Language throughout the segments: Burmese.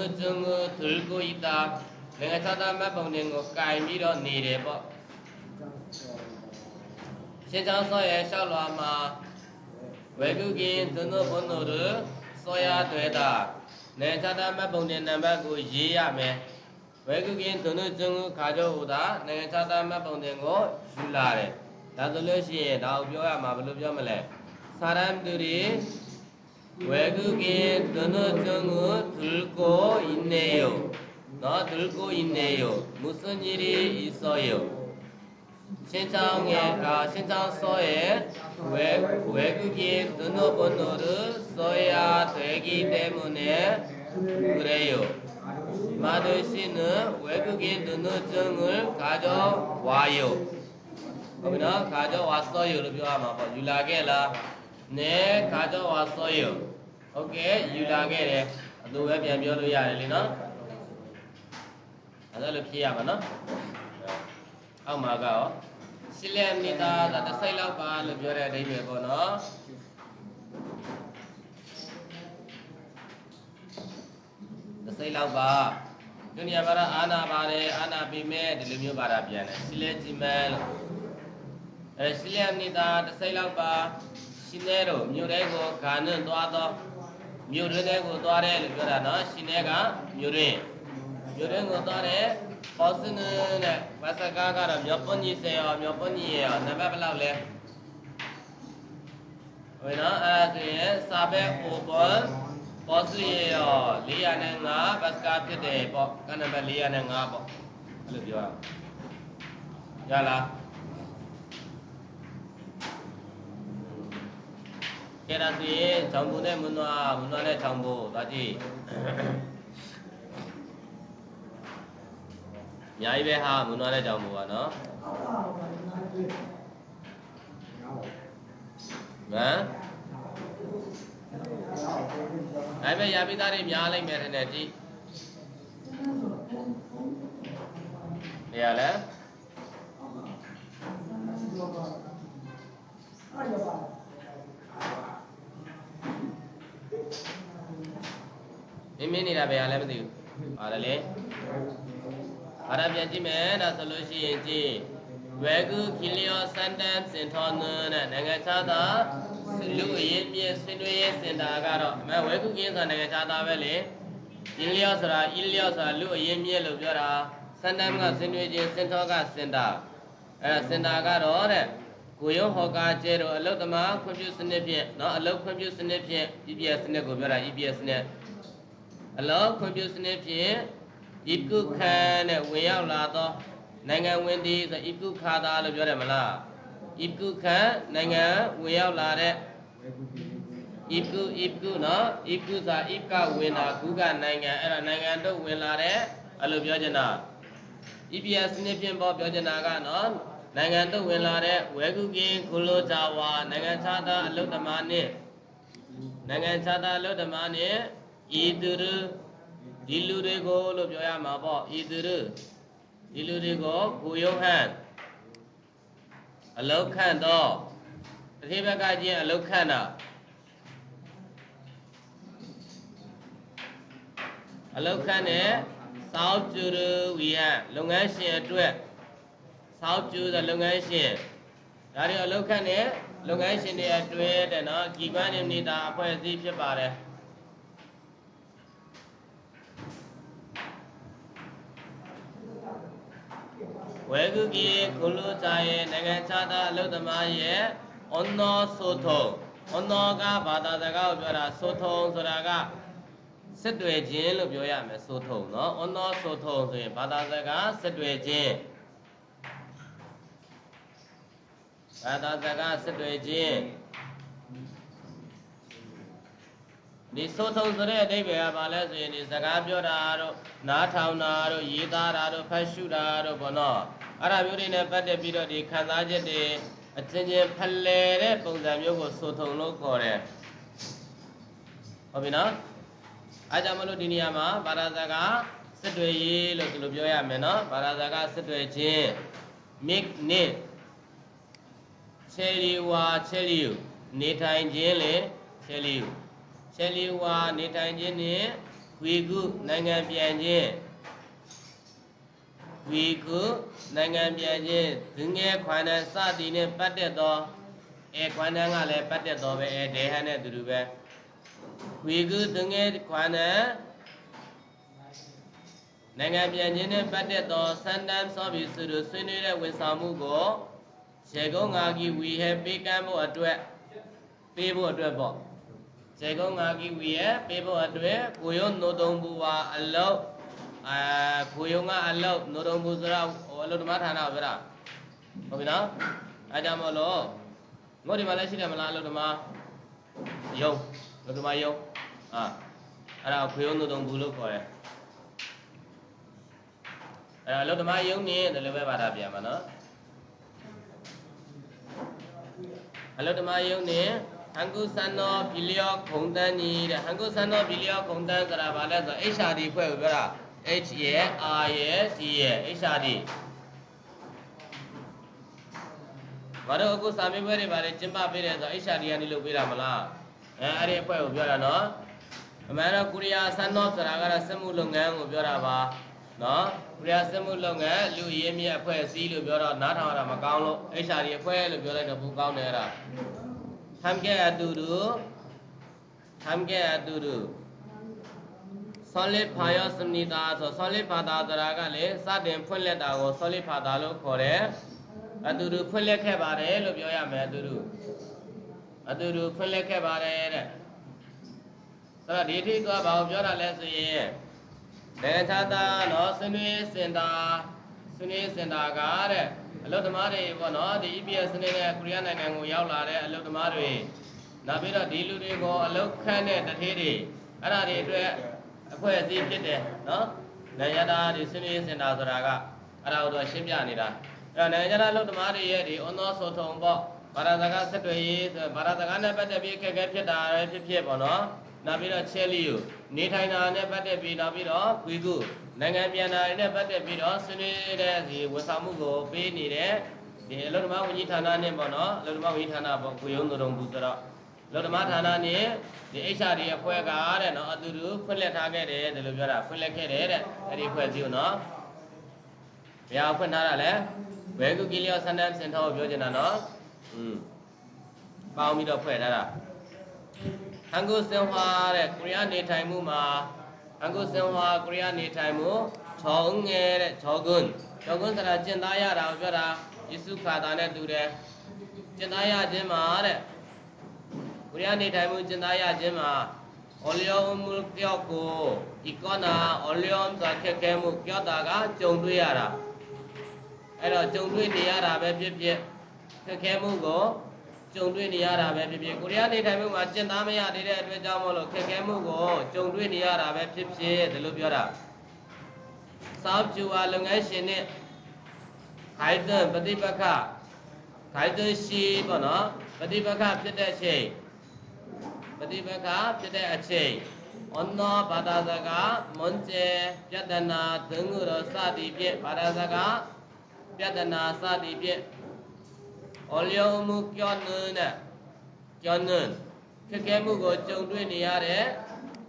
ကိုသူကိုဤတာနိုင်ငံခြားသားမတ်ပုံတွေကိုကင်ပြီးတော့နေတယ်ပေါ့ရှင်ချောင်းစောရဲ့လျှောက်လွာမှာဝေကုကင်းသွန်သွဘုံတို့တို့စောရတွေတာနေသတာမပုံတဲ့နံပါတ်ကိုရေးရမယ်ဝေကုကင်းသွန်သွကျွန်းခါတော့ဟူတာနေသတာမပုံတဲ့ကိုယူလာတယ်ဒါဆိုလို့ရှိရင်တော့ပြောရမှာဘယ်လိုပြောမလဲစာရမ်သူတွေ 외국인 등록증을 들고 있네요. 너 들고 있네요. 무슨 일이 있어요? 신청에 아, 신청서에 외, 외국인 등록번호를 써야 되기 때문에 그래요. 마들 씨는 외국인 등록증을 가져와요. 그러면 가져왔어요. 로 표현하면 뭐 유라게라 네 가져왔어요. ဟုတ်ကဲ့ယူလာခဲ့တယ်အတူပဲပြန်ပြောလို့ရတယ်လေနော်အဲ့ဒါလိုဖြည့်ရမှာနော်အောက်မှာကရောစိလက်မီတာဒါတစ်စိတ်လောက်ပါလို့ပြောတဲ့အဓိပ္ပာယ်ပေါ့နော်တစ်စိတ်လောက်ပါဒုညဘာရအာနာပါတယ်အာနာပိမဲဒီလိုမျိုးဘာသာပြန်တယ်စိလက်ကြည်မဲလို့အဲစိလက်မီတာတစ်စိတ်လောက်ပါရှင်တဲ့တို့မြို့တဲကိုဂါနွန့်သွားတော့ မြို့တွင်းတဲကိုသွားတယ်လို့ပြောတာနော်ရှင်နေကမြို့တွင်းမြို့တွင်းကိုသွားတယ်ပေါ်စင်းနဲ့ဘာစကားကတော့မြောပွန်ကြီးစေရောမြောပွန်ကြီးရောနံပါတ်ဘယ်လောက်လဲဝေနော်အဲ့ဒါဆိုရင်စာဘက် open ပေါ်စရေရော405ဘတ်စကားဖြစ်တယ်ပေါ့ကနံပါတ်405ပေါ့အဲ့လိုပြောရအောင်ရလား ကဲဒါဆိုရင်ဂျောင်ပူနဲ့မွန်းနွားမွန်းနွားနဲ့ဂျောင်ပူသွားကြည့်အများကြီးပဲဟာမွန်းနွားနဲ့ဂျောင်ပူပါနော်ဟမ်အဲ့ပဲရပိသားတွေများလိုက်မယ်ထင်တယ်ကြည့်နေရလဲ မင်းမင်းနေတာဘယ်ဟာလဲမသိဘူးဟာလေဘာသာပြန်ကြည့်မယ်ဒါဆိုလို့ရှိရင်ကြည့်ဝဲကူခီလီယောစန်တန်စင်ထောနနဲ့နိုင်ငံခြားသားလူအရင်မြင့်ဆွေးနွေးရေးစင်တာကတော့အမဝဲကူကင်းဆိုတာနိုင်ငံခြားသားပဲလေအီလျောဆိုတာအီလျောဆိုတာလူအရင်မြင့်လို့ပြောတာစန်တန်ကဆွေးနွေးခြင်းစင်ထောကစင်တာအဲစင်တာကတော့တဲ့ကိုရုံးဟောကာကျဲတို့အလုတ်သမားခွင့်ပြုစနစ်ဖြင့်နော်အလုတ်ခွင့်ပြုစနစ်ဖြင့် EPS စနစ်ကိုပြောတာ EPS စနစ် အလုတ်ခွင့်ပြုစနစ်ဖြင့်ဤကုခံနဲ့ဝင်ရောက်လာတော့နိုင်ငံဝင်သည်ဆိုဤကုခါသားလို့ပြောတယ်မလားဤကုခံနိုင်ငံဝင်ရောက်လာတဲ့ဤကုဤကုနော်ဤကုသာဤကဝင်တာကုကနိုင်ငံအဲ့ဒါနိုင်ငံတို့ဝင်လာတဲ့အဲ့လိုပြောချင်တာ EPS စနစ်ဖြင့်ပေါ့ပြောချင်တာကနော်နိုင်ငံတို့ဝင်လာတဲ့ဝဲကုကင်းကုလိုဂျာဝါနိုင်ငံခြားသားအလုတ်သမားနဲ့နိုင်ငံခြားသားအလုတ်သမားနဲ့ ဤသူရဒီလူတွေကိုလို့ပြောရမှာပေါ့ဤသူရဒီလူတွေကိုကိုယုံဟန်အလုတ်ခန့်တော့တစ်ခေတ်ဘက်ကချင်းအလုတ်ခန့်တာအလုတ်ခန့်နဲ့စောက်ကျူရဝီဟန်လုပ်ငန်းရှင်အတွက်စောက်ကျူတဲ့လုပ်ငန်းရှင်ဒါတွေအလုတ်ခန့်နဲ့လုပ်ငန်းရှင်တွေအတွဲတဲ့နော်ဂီပန်းနေနေတာအဖွဲ့အစည်းဖြစ်ပါတယ် ဝေကုကြီးကုလူစာရဲ့နိုင်ငံခြားသားအလုတ်သမားရဲ့အွန်နောဆိုထုံအွန်နောကဘာသာစကားကိုပြောတာဆိုထုံဆိုတာကစစ်တွေခြင်းလို့ပြောရမယ်ဆိုထုံနော်အွန်နောဆိုထုံဆိုရင်ဘာသာစကားစစ်တွေခြင်းဘာသာစကားစစ်တွေခြင်း ဒီဆိုထုံဆိုတဲ့အဓိပ္ပာယ်ကဘာလဲဆိုရင်ဒီစကားပြောတာတို့နားထောင်တာတို့ရေးသားတာတို့ဖတ်ရှုတာတို့ဘောနော်အဲ့ဒါမျိုးတွေနဲ့ပတ်သက်ပြီးတော့ဒီခံစားချက်တွေအချင်းချင်းဖလှယ်တဲ့ပုံစံမျိုးကိုဆိုထုံလို့ခေါ်တယ်ဟုတ်ပြီနော်အားကြောင့်မလို့ဒီနေရာမှာဘာသာစကားစစ်တွေရေးလို့ဒီလိုပြောရမယ်နော်ဘာသာစကားစစ်တွေချင်း make နဲ့ချယ်လီဝါချယ်လီနေထိုင်ခြင်းလေချ ယ်လီချယ်လီဝါနေထိုင်ခြင်းနဲ့ဝီကုနိုင်ငံပြန်ခြင်းဝီကုနိုင်ငံပြန်ခြင်းဒငယ်ခွာနံစသည်နှင့်ပတ်သက်သောအဲခွာနံကလည်းပတ်သက်သောပဲအဲဒေဟနဲ့အတူတူပဲဝီကုဒငယ်ခွာနံနိုင်ငံပြန်ခြင်းနဲ့ပတ်သက်သောစန္ဒန်စောပြီးသူတို့ဆွေးနွေးတဲ့ဝန်ဆောင်မှုကိုခြေကုန်းငါကီဝီဟဲပေးကမ်းဖို့အတွက်ပေးဖို့အတွက်ပေါ့ ခြေကုန်းငါကီဝီဟဲပေးဖို့အတွက်ကိုယုံနိုတုံဘူဝါအလောက်အာကိုယုံကအလောက်နိုတုံဘူဆိုတော့ဟိုအလုဓမ္မဌာနကိုပြောတာဟုတ်ပြီနော်အဲကြောင့်မလို့ငိုဒီမှာလည်းရှိတယ်မလားအလုဓမ္မယုံအလုဓမ္မယုံအာအဲ့ဒါကိုယုံနိုတုံဘူလို့ခေါ်တယ်အဲ့ဒါအလုဓမ္မယုံနေတယ်လို့ပဲပါတာပြန်ပါနော်အလုဓမ္မယုံနေ ဟန်ကုသန်နောဘီလျောခုံတန်းကြီးတဲ့ဟန်ကုသန်နောဘီလျောခုံတန်းဆိုတာဘာလဲဆိုတော့ HRD ဖွဲ့ကိုပြောတာ H ရဲ့ R ရဲ့ D ရဲ့ HRD မတော်အခုစာမေးပွဲတွေပါတယ်ကျင်းပပေးတယ်ဆိုတော့ HRD ကနေလုပ်ပေးတာမလားအဲအဲ့ဒီအဖွဲ့ကိုပြောတာနော်အမှန်တော့ကိုရီးယားဆန်းတော့ဆိုတာကတော့စက်မှုလုပ်ငန်းကိုပြောတာပါနော်ကိုရီးယားစက်မှုလုပ်ငန်းလူရင်းမြစ်အဖွဲ့အစည်းလို့ပြောတော့နားထောင်ရတာမကောင်းလို့ HRD အဖွဲ့လို့ပြောလိုက်တော့ဘူးကောင်းတယ်အဲ့ဒါ 함께 아두루 함께 아두루 설립하였습니 다. 저 설립하다더라가 래 사된 풀레다고 설립하다로 거래 아두루 풀레케 바래로 묘야매 아두루 아두루 풀레케 바래 ဆိုတော့ဒီထိကဘာကိုပြောတာလဲဆိုရင်ဒေသတာနော်ဆွေနွေးစင်တာဆွေနွေးစင်တာကတဲ့ လုသမားတွေပေါ့နော်ဒီ EPS စနစ်နဲ့ကိုရီးယားနိုင်ငံကိုရောက်လာတဲ့အလုသမားတွေနောက်ပြီးတော့ဒီလူတွေကိုအလုခန့်တဲ့တထေးတွေအဲ့ဒါတွေအတွက်အဖွဲ့အစည်းဖြစ်တယ်နော်နိုင်ငံသားတွေဆွေးနွေးစင်တာဆိုတာကအဲ့ဒါကိုတော့ရှင်းပြနေတာအဲ့တော့နိုင်ငံသားအလုသမားတွေရဲ့ဒီအွန်သောဆိုထုံပေါ့ဘာသာစကားဆက်တွေ့ရေးဆိုဘာသာစကားနဲ့ပတ်သက်ပြီးအခက်အခဲဖြစ်တာပဲဖြစ်ဖြစ်ပေါ့နော်နောက်ပြီးတော့ချဲလီကိုနေထိုင်တာနဲ့ပတ်သက်ပြီးနောက်ပြီးတော့ခွေကု နိုင်ငံပြန်တာနဲ့ပတ်သက်ပြီးတော့ဆွေးနွေးတဲ့ဒီဝန်ဆောင်မှုကိုပေးနေတဲ့ဒီအလုသမားဝန်ကြီးဌာနနဲ့ပေါ့နော်အလုသမားဝန်ကြီးဌာနပေါ့ခွေရုံးတော်ဘူးဆိုတော့အလုသမားဌာနနဲ့ဒီ HRD အဖွဲ့ကတဲ့နော်အတူတူဖွင့်လက်ထားခဲ့တယ်ဒီလိုပြောတာဖွင့်လက်ခဲ့တယ်တဲ့အဲ့ဒီအဖွဲ့စည်းကိုနော်ဘယ်အောင်ဖွင့်ထားတာလဲဘယ်ကုကီလျောဆန္ဒစင်ထောကိုပြောချင်တာနော်อืมပေါင်းပြီးတော့ဖွဲ့ထားတာဟန်ကိုစင်ဟွာတဲ့ကိုရီးယားနေထိုင်မှုမှာ ဟန်ကိုစင်ဟွာကိုရီးယားနေထိုင်မှုချောင်းငယ်တဲ့ချောကွန်းချောကွန်းဆိုတာကျင့်သားရတာကိုပြောတာယေစုခါတာနဲ့တူတယ်ကျင့်သားရခြင်းမှာတဲ့ကိုရီးယားနေထိုင်မှုကျင့်သားရခြင်းမှာအော်လျောမှုကြောက်ကိုဒီကောနာအော်လျောဆိုခက်ခဲမှုကြောက်တာကကြုံတွေ့ရတာအဲ့တော့ကြုံတွေ့နေရတာပဲဖြစ်ဖြစ်ခက်ခဲမှု ကိုကြုံတွေ့နေရတာပဲဖြစ်ဖြစ်ကိုရီးယားနေထိုင်မှုမှာကျင့်သားမရသေးတဲ့အတွက်ကြောင့်မလို့ခက်ခဲမှုကိုကြုံတွေ့နေရတာပဲဖြစ်ဖြစ်ဒီလိုပြောတာစောက်ကျူအားလုပ်ငန်းရှင်နဲ့ခိုင်သွန်ပฏิပက္ခခိုင်သွန်ရှိပေါ့နော်ပฏิပက္ခဖြစ်တဲ့အချိန်ပฏิပက္ခဖြစ်တဲ့အချိန်အနောဘာသာစကားမွန်ကျေပြတနာသင်္ကုရောစသည်ဖြင့်ဘာသာစကားပြတနာစသည်ဖြင့် အလျောမှုကျော်နန်းနဲ့ကျော်နန်းခက်ခဲမှုကိုကြုံတွေ့နေရတဲ့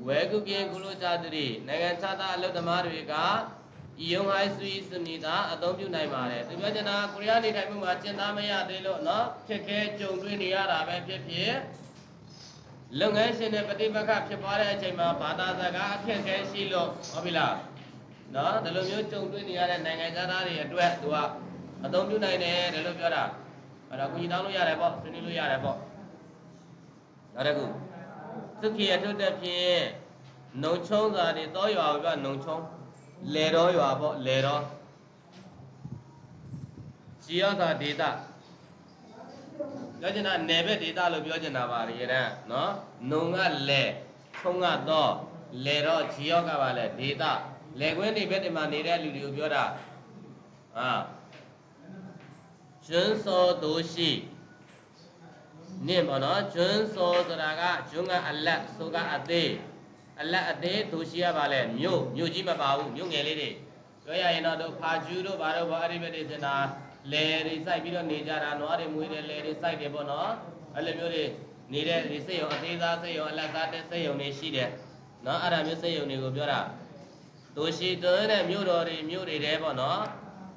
ဝဲကုပြင်းကုလိုချသူတွေနိုင်ငံခြားသားအလုပ်သမားတွေကဤယုံဟိုင်းစုဤစနီတာအသုံးပြုနိုင်ပါတယ်သူပြောချင်တာကိုရီးယားနေထိုင်မှုမှာကျင်သားမရသေးလို့နော်ခက်ခဲကြုံတွေ့နေရတာပဲဖြစ်ဖြစ်လုပ်ငန်းရှင်တွေပฏิပတ်ခဖြစ်ပွားတဲ့အချိန်မှာဘာသာစကားအခက်အခဲရှိလို့ဟုတ်ပြီလားနော်ဒီလိုမျိုးကြုံတွေ့နေရတဲ့နိုင်ငံသားတွေအတွက်သူကအသုံးပြုနိုင်တယ်ဒီလိုပြောတာ အဲ့တော့ကိုကြီးတောင်းလို့ရတယ်ပေါ့ဆွေးနွေးလို့ရတယ်ပေါ့နောက်တစ်ခုသုခိအထုတဲ့ဖြင့်နှုံချုံးစာတွေတောရွာကိုပြောနှုံချုံးလေတော်ရွာပေါ့လေတော်ជីယောသာဒေတာပြောချင်တာနယ်ဘက်ဒေတာလို့ပြောချင်တာပါရေတဲ့နော်နှုံကလေချုံးကတော့လေတော့ជីယောကပါလေဒေတာလေခွင်းတွေဘက်တွေမှာနေတဲ့လူတွေကိုပြောတာအာ ကျွန်းစောတို့ရှိနင့်ပေါ့နော်ကျွန်းစောဆိုတာကကျွန်းကအလက်ဆိုကအသေးအလက်အသေးတို့ရှိရပါလေမြို့မြို့ကြီးမပါဘူးမြို့ငယ်လေးတွေပြောရရင်တော့တို့ဖာကျူးတို့ဘာတို့ဘာအဲ့ဒီဘက်တွေစင်တာလဲတွေစိုက်ပြီးတော့နေကြတာနွားတွေမွေးတယ်လဲတွေစိုက်တယ်ပေါ့နော်အဲ့လိုမျိုးတွေနေတဲ့ဒီစိတ်ရုံအသေးသားစိတ်ရုံအလက်သားတဲ့စိတ်ရုံတွေရှိတယ်နော်အဲ့ဒါမျိုးစိတ်ယုံတွေကိုပြောတာသူရှိသွန်းတဲ့မြို့တော်တွေမြို့တွေတဲပေါ့နော်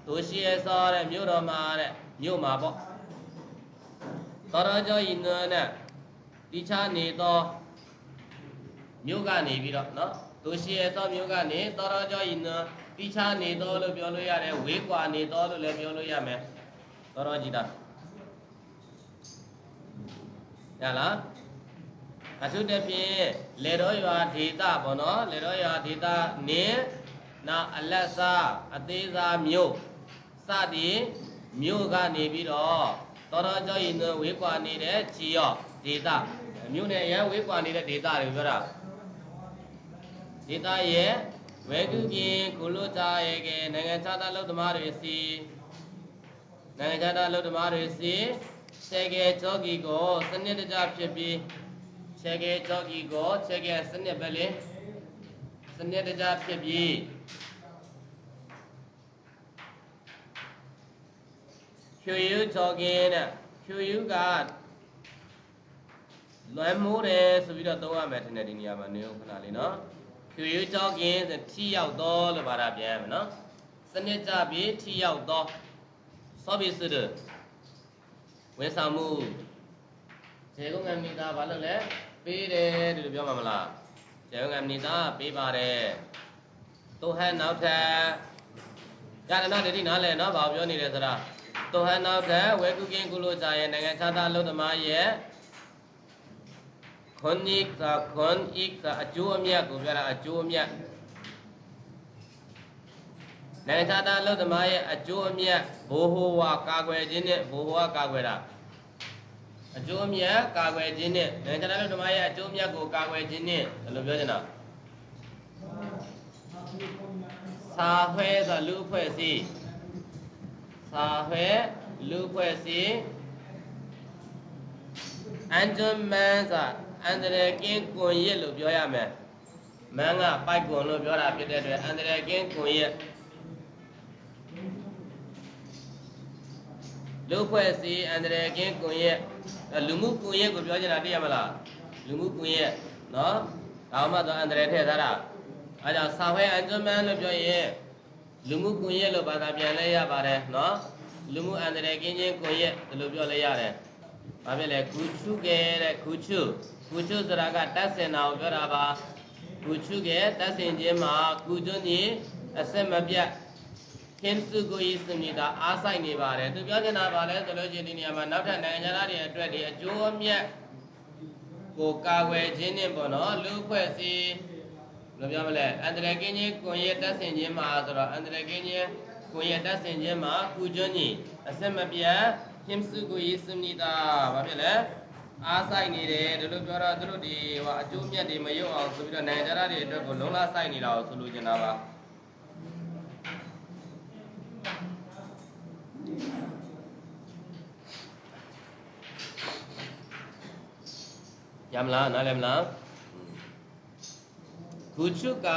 သူရှိရစောတဲ့မြို့တော်မှာတဲ့ မြို့မှာပေါ့တော်တော်ကြောဤနွန်းတဲ့တိချနေသောမြို့ကနေပြီးတော့နော်သူရှိရစောမြို့ကနေတော်တော်ကြောဤနွန်းတိချနေသောလို့ပြောလို့ရတယ်ဝေးကွာနေသောလို့လည်းပြောလို့ရမယ်တော်တော်ကြည်တာရလားအထုတဖြင့်လေတော်ရွာဒေတာပေါ့နော်လေတော်ရွာဒေတာနင်းနောက်အလက်စားအသေးစားမြို့စသည် မြို့ကနေပြီးတော့တော်တော်ကြောရင်ဝေးကွာနေတဲ့ချီရောဒေတာမြို့နဲ့ရန်ဝေးကွာနေတဲ့ဒေတာတွေပြောတာဒေတာရဲ့ဝေကုကင်ကုလိုတာရဲ့ကနိုင်ငံခြားသားလုပ်သမားတွေစီနိုင်ငံခြားသားလုပ်သမားတွေစီစေကေကြောဂီကိုစနစ်တကျဖြစ်ပြီးခြေကေကြောဂီကိုခြေကေစနစ်ပဲလေစနစ်တကျဖြစ်ပြီး ဖြူယူကြောဂင်းတဲ့ဖြူယူကလွမ်းမိုးတယ်ဆိုပြီးတော့သုံးရမယ်ထင်တယ်ဒီနေရာမှာနေဦးခဏလေးနော်ဖြူယူကြောဂင်းဆိုထိရောက်တော့လို့ပါတာပြန်မယ်နော်စနစ်ကျပြီးထိရောက်တော့စောပြီးစတဲ့ဝန်ဆောင်မှုခြေကုန်းငမီတာဘာလို့လဲပေးတယ်ဒီလိုပြောမှာမလားခြေကုန်းငမီတာပေးပါတယ်သူဟန်နောက်ထပ်ရတနာတတိနားလဲနော်ဘာပြောနေလဲဆိုတာ သူဟန်နောက်ထပ်ဝေကုကင်းကုလိုကြရဲ့နိုင်ငံခြားသားလူသမားရဲ့ခွန်ဤကခွန်ဤကအကျိုးအမြတ်ကိုပြောတာအကျိုးအမြတ်နိုင်ငံခြားသားလူသမားရဲ့အကျိုးအမြတ်ဘိုးဟိုဝါကာကွယ်ခြင်းနဲ့ဘိုးဟိုဝါကာကွယ်တာအကျိုးအမြတ်ကာကွယ်ခြင်းနဲ့နိုင်ငံခြားသားလူသမားရဲ့အကျိုးအမြတ်ကိုကာကွယ်ခြင်းနဲ့ဘယ်လိုပြောချင်တာစာခွဲဆိုလူအဖွဲ့အစည်း စာခွဲလူအဖွဲ့အစည်းအန်ဂျွန်မန်ဆိုအန်ဒရကင်းကွန်ရက်လို့ပြောရမယ်မန်ကပိုက်ကွန်လို့ပြောတာဖြစ်တဲ့အတွက်အန်ဒရကင်းကွန်ရက်လူဖွဲ့စည်းအန်ဒရကင်းကွန်ရက်လူမှုကွန်ရက်ကိုပြောချင်တာသိရမလားလူမှုကွန်ရက်နော်ဒါမှတော့အန်ဒရထည့်ထားတာအဲကြောင့်စာခွဲအန်ဂျွန်မန်လို့ပြောရင် လူမှုကွန်ရက်လို့ဘာသာပြန်လဲရပါတယ်နော်လူမှုအန္တရာယ်ကင်းခြင်းကွန်ရက်ဒီလိုပြောလဲရတယ်။ဘာဖြစ်လဲဂူချုကဲတဲ့ဂူချုဂူချုဆိုတာကတတ်စင်တာကိုပြောတာပါ။ဂူချုကဲတတ်စင်ခြင်းမှာဂူကျွန်းကြီးအစက်မပြတ်ခင်စုကိုဤစမိတာအားဆိုင်နေပါတယ်။သူပြောချင်တာပါလဲဆိုလို့ချင်းဒီနေရာမှာနောက်ထပ်နိုင်ငံသားတွေအတွက်ဒီအကျိုးအမြတ်ကိုကာဝယ်ခြင်းနဲ့ပေါ့နော်လူဖွဲ့စည်း ဘယ်လိုပြောမလဲအန္တရာယ်ကင်းခြင်းကွန်ရက်တက်ဆင်ခြင်းမှာဆိုတော့အန္တရာယ်ကင်းခြင်းကွန်ရက်တက်ဆင်ခြင်းမှာကုကျွန်းကြီးအစမပြတ်ပြင်းစုကိုရေးစမနေတာဘာဖြစ်လဲအားဆိုင်နေတယ်ဒီလိုပြောတော့သူတို့ဒီဟိုအကျိုးမြတ်တွေမရုပ်အောင်ဆိုပြီးတော့နိုင်ငံသားတွေအတွက်ကိုလုံးလာဆိုင်နေတာကိုဆိုလိုချင်တာပါရမလားနားလည်မလား ခုချုက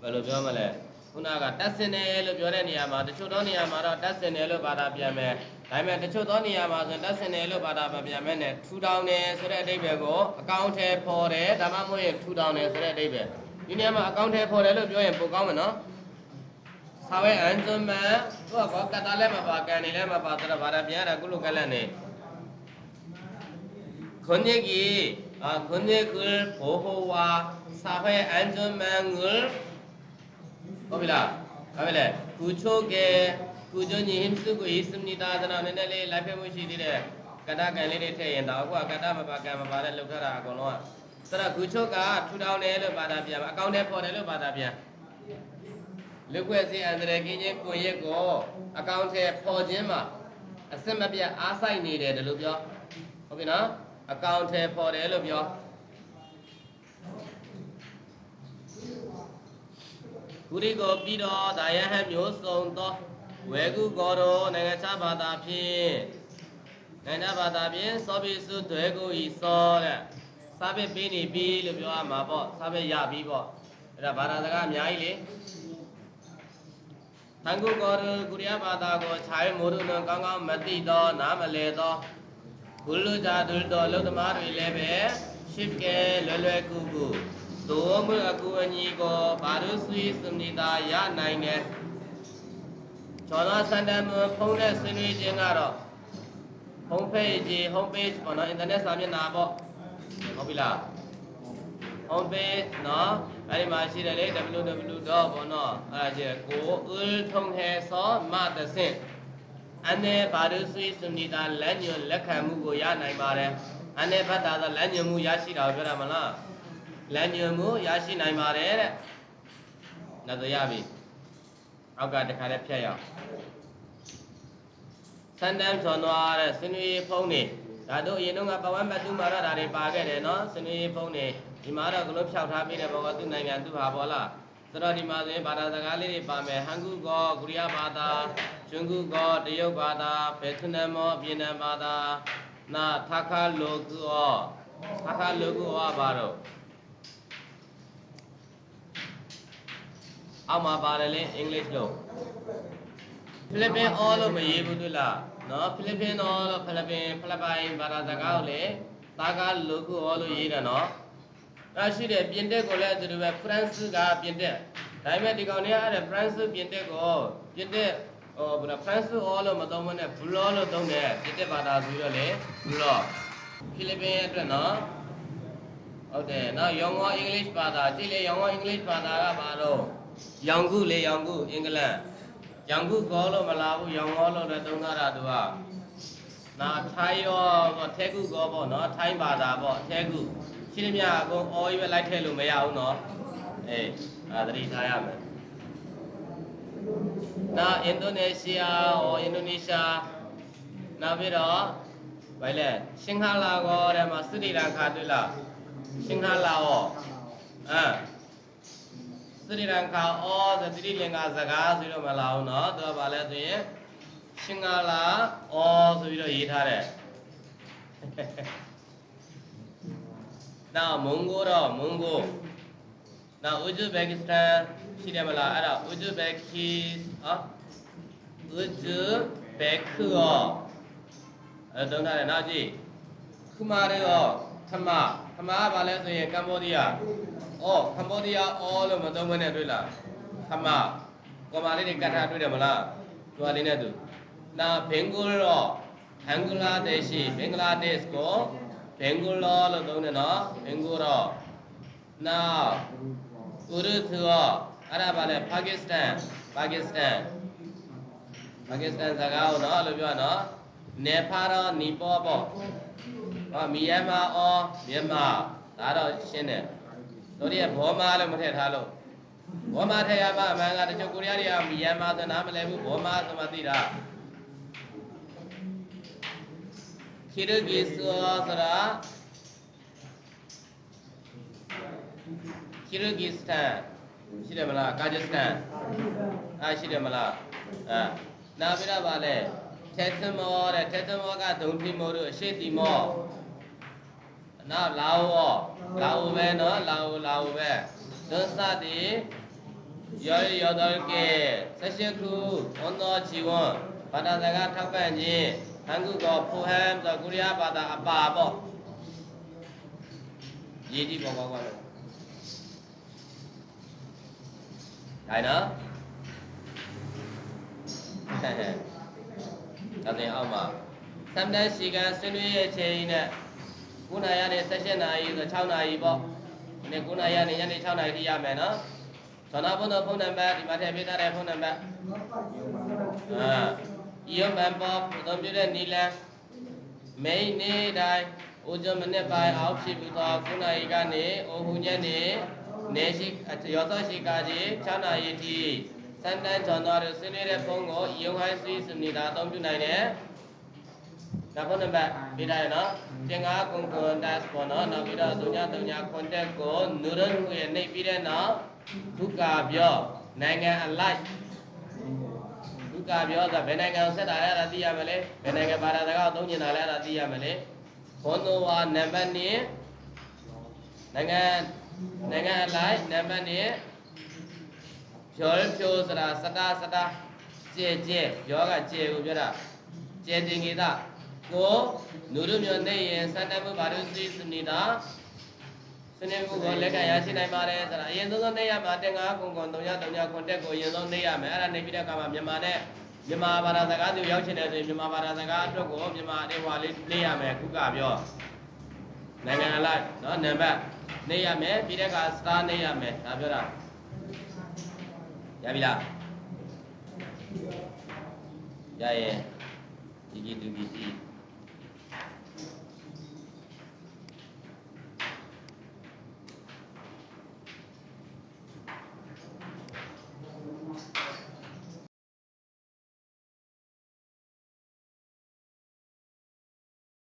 ဘယ်လိုပြောမလဲခုနကတက်စင်တယ်လို့ပြောတဲ့နေရာမှာတချို့သောနေရာမှာတော့တက်စင်တယ်လို့ဘာသာပြန်မယ်ဒါပေမဲ့တချို့သောနေရာမှာဆိုတက်စင်တယ်လို့ဘာသာမပြန်မဲ့နဲ့ထူထောင်တယ်ဆိုတဲ့အဓိပ္ပာယ်ကိုအကောင့်ထဲပေါ်တယ်ဒါမှမဟုတ်ရင်ထူထောင်တယ်ဆိုတဲ့အဓိပ္ပာယ်ဒီနေရာမှာအကောင့်ထဲပေါ်တယ်လို့ပြောရင်ပိုကောင်းမယ်နော်စာဝဲအန်ဇမန်သူကကတာလည်းမပါကန်နေလည်းမပါဆိုတော့ဘာသာပြန်ရတာကုလကလန့်နေခွန်ကြီးကြီးအာခွန်ကြီးကဘိုဟိုဝါ စာဝဲအန်ဇမန်ငယ်ဟုတ်ပြီလားဟုတ်ပြီလေကုချိုကေကုချိုညီဟိမစုကိုဣစမနိတာသနာနည်းနည်းလေးလိုက်ဖက်မှုရှိသေးတယ်ကတ္တကန်လေးတွေထည့်ရင်တော့အခုကကတ္တမပါကံမပါတဲ့လောက်ထတာအကုန်လုံးကဆိုတော့ကုချိုကထူထောင်တယ်လို့ဘာသာပြန်အကောင့်ထဲပေါ်တယ်လို့ဘာသာပြန်လူခွဲစည်းအန္တရာယ်ကင်းခြင်းကိုရက်ကိုအကောင့်ထဲပေါ်ခြင်းမှာအစစ်မပြတ်အားဆိုင်နေတယ်လို့ပြောဟုတ်ပြီနော်အကောင့်ထဲပေါ်တယ်လို့ပြော ကုရိကိုပြီးတော့ဒါယဟမျိုးစုံသောဝေကုကောတော်နိုင်ငံခြားဘာသာဖြင့်နိုင်ငံခြားဘာသာဖြင့်သောပိစုသွဲကိုဤသောတဲ့စာပေပေးနေပြီလို့ပြောရမှာပေါ့စာပေရပြီပေါ့အဲ့ဒါဘာသာစကားအများကြီးလေသံဃုကောရကုရိယဘာသာကိုခြားမိုးတို့ကောင်းကောင်းမသိတော့နားမလဲတော့ဘုလူကြသူတော်လုံသမားတွေလည်းပဲရှစ်ကဲလွယ်လွယ်ကူကူ သို့မဟုတ်အကူအညီကိုဘာလို့ဆွေးစမိတာရနိုင်တယ်ကျော်သောစန္ဒမဖုန်းနဲ့ဆွေးနွေးခြင်းကတော့ home page home page ပေါ့နော် internet စာမျက်နှာပေါ့ဟုတ်ပြီလား home page နော်အဲ့ဒီမှာရှိတယ်လေ www. ပေါ့နော်အဲ့ဒါကျကိုဦးထုံးဟဲစောမတဆင့်အနေဘာလို့ဆွေးစမိတာလက်ညွန်လက်ခံမှုကိုရနိုင်ပါတယ်အနေဘတ်တာကလက်ညွန်မှုရရှိတာကိုပြောတာမလား လက်ညွန်မှုရရှိနိုင်ပါတယ်တဲ့နောက်တော့ရပြီအောက်ကတခါလေးဖြတ်ရအောင်စန်တန်းချော်သွားတဲ့စင်ွေဖုံးနေဒါတို့အရင်တော့ကပဝမ်းမတူမာရတာတွေပါခဲ့တယ်နော်စင်ွေဖုံးနေဒီမှာတော့ကလို့ဖြောက်ထားပေးတဲ့ဘောကသူ့နိုင်ငံသူ့ဟာဘောလားဆိုတော့ဒီမှာဆိုရင်ဘာသာစကားလေးတွေပါမယ်ဟန်ကူကောကိုရီးယားဘာသာကျွန်းကူကောတရုတ်ဘာသာဗီယက်နမ်မောဗီယက်နမ်ဘာသာနာထာခါလိုကောထာခါလိုကောဘာတော့ အောက်မှာပါတယ်လေအင်္ဂလိပ်လို့ဖိလစ်ပင်း all လို့မရေးဘူးသူလားနော်ဖိလစ်ပင်း all လို့ဖိလစ်ပင်းဖိလစ်ပိုင်ဘာသာစကားကိုလေတာကာလိုကော all လို့ရေးတယ်နော်အဲ့ရှိတယ်ပြင်တက်ကိုလည်းအတူတူပဲ France ကပြင်တက်ဒါပေမဲ့ဒီကောင်တွေကအဲ့ဒါ France ပြင်တက်ကိုပြင်တက်ဟိုဘယ်လို France all လို့မသုံးဘဲနဲ့ Blue လို့သုံးတယ်ပြင်တက်ဘာသာဆိုတော့လေ Blue ဖိလစ်ပင်းရဲ့အတွက်နော်ဟုတ်တယ်နောက်ယောင်ဝါအင်္ဂလိပ်ဘာသာကြည့်လေယောင်ဝါအင်္ဂလိပ်ဘာသာကဘာလို့ ရောင်ကုလေရောင်ကုအင်္ဂလန်ရောင်ကုကောလို့မလာဘူးရောင်ကောလို့လည်းသုံးထားတာသူကနာထိုင်းရောပေါ့ထဲကုကောပေါ့နော်ထိုင်းဘာသာပေါ့ထဲကုရှင်းမြအကုန်အော်ကြီးပဲလိုက်ထည့်လို့မရဘူးနော်အေးအဲသတိထားရမယ်နာအင်ဒိုနီးရှားဟောအင်ဒိုနီးရှားနောက်ပြီးတော့ဘယ်လဲရှင်ဟာလာကောတဲ့မှာစရီလန်ကာတွေ့လားရှင်ဟာလာဟောအဲ စရီလန်ကာအော်သတိလင်္ကာစကားဆိုတော့မလာဘူးเนาะသူကဘာလဲဆိုရင်ရှင်ဟာလာအော်ဆိုပြီးတော့ရေးထားတယ်နောက်မွန်ဂိုတော့မွန်ဂိုနောက်ဥဇဘက်ကစ္စတန်ရှိတယ်မလားအဲ့ဒါဥဇဘက်ကီဟောဥဇဘက်ကောအဲ့တုံးထားတယ်နောက်ကြည့်ခမာရရောခ မခမာကဘာလဲဆိုရင်ကမ္ဘောဒီးယားအော်ကမ္ဘောဒီးယားအော်လို့မသုံးမနဲ့တွေ့လားခမကောမာလေးတွေကတ်ထားတွေ့တယ်မလားသူကလေးနဲ့သူနာဘင်္ဂလရောဘင်္ဂလားဒေ့ရှ်ဘင်္ဂလားဒေ့ရှ်ကိုဘင်္ဂလောလို့သုံးတယ်နော်ဘင်္ဂလောနောက်ဥရုသရောအဲ့ဒါဘာလဲပါကစ္စတန်ပါကစ္စတန်ပါကစ္စတန်စကားကိုနော်အဲ့လိုပြောနော်နေပါရောနီပေါ်ပေါ့ ဟောမြန်မာအော်မြန်မာဒါတော့ရှင်းတယ်တို့တွေကဘောမာလို့မထည့်ထားလို့ဘောမာထည့်ရမှအမှန်ကတချို့ကိုရီးယားတွေကမြန်မာသနာမလဲဘူးဘောမာဆိုမှသိတာခိရဂီဆိုဆိုတာခိရဂီစတန်ရှိတယ်မလားကာဂျစ်တန်အားရှိတယ်မလားအာနာပြီးတော့ဗာလဲတက်သမောတဲ့တက်သမောကဒုံတိမောတို့အရှိတိမော နောက်လာအိုလာအိုပဲနော်လာအိုလာအိုပဲဒုစတိရောရောတော်ကေဆက်ရှိခုဝန်တော်ជីဝံဘာသာစကားထောက်ပံ့ခြင်းဟန်ကုကောဖူဟမ်ဆိုကိုရီးယားဘာသာအပါပေါ့ရည်ကြည့်ပေါ့ကောကောလို့ဒါနော်ဒါတင်အောက်မှာသမ်တန်စီကံဆွေးနွေးရဲ့ချိန်နဲ့ 9နာရီနဲ့18နာရီဆို6နာရီပေါ့ဒီနေ့9နာရီနဲ့ညနေ6နာရီထိရမယ်နော်သောနာဘုန်းတော်ဖုန်းနံပါတ်ဒီမှာထည့်ပေးထားတဲ့ဖုန်းနံပါတ်အာယုံမန်ပေါ်သုံးပြတဲ့နီလန်မိန်နေတိုင်းအိုဇမနစ်ပိုင်းအောက်ဖြစ်ပြီးတော့9နာရီကနေအိုဟူညက်နေနေရှိရောသောရှိကာကြီး6နာရီထိစန်တန်ကျော်တော်ရဆွေးနွေးတဲ့ဖုန်းကိုယုံဟိုင်းဆွေးစနေတာအသုံးပြုနိုင်တယ်။ နောက်ဖုန်းနံပါတ်ပေးထားရနော်။တင်ငါကွန်ကွန်တက်ပေါ်နော်။နောက်ပြီးတော့3939 contact ကိုနူရန်ကိုနှိပ်ပြီးတဲ့နောက်ဒုက္ခပြောနိုင်ငံအလိုက်ဒုက္ခပြောဆိုဘယ်နိုင်ငံကိုဆက်တာလဲအဲ့ဒါသိရမယ်လေ။ဘယ်နိုင်ငံဘာသာစကားကိုသုံးကျင်တာလဲအဲ့ဒါသိရမယ်လေ။ခွန်တော်ဝါနံပါတ်1နိုင်ငံနိုင်ငံအလိုက်နံပါတ်1ဖြောဖြိုးဆိုတာစတာစတာကျဲကျဲယောကကျဲကိုပြောတာကျဲတင်ကေတာ ကိုနုရမျိုးနေရင်စတ္တမဘာရုစီစနေတာစနစ်ခုကိုလက်ခံရရှိနိုင်ပါတယ်ဆိုတာအရင်ဆုံးဆုံးနေရမှာတင်ငါကုံကုံ3ည3ညကွန်တက်ကိုအရင်ဆုံးနေရမယ်အဲ့ဒါနေပြီးတဲ့အခါမှာမြန်မာနဲ့မြန်မာဘာသာစကားသူရောက်ချင်တယ်ဆိုရင်မြန်မာဘာသာစကားအတွက်ကိုမြန်မာအေဝါလေးနေရမယ်ခုကပြောနိုင်ငံအလိုက်နော်နံပါတ်နေရမယ်ပြီးတဲ့အခါစတာနေရမယ်ဒါပြောတာရပြီလားရရင်ဒီကြီးသူကြီးရှိ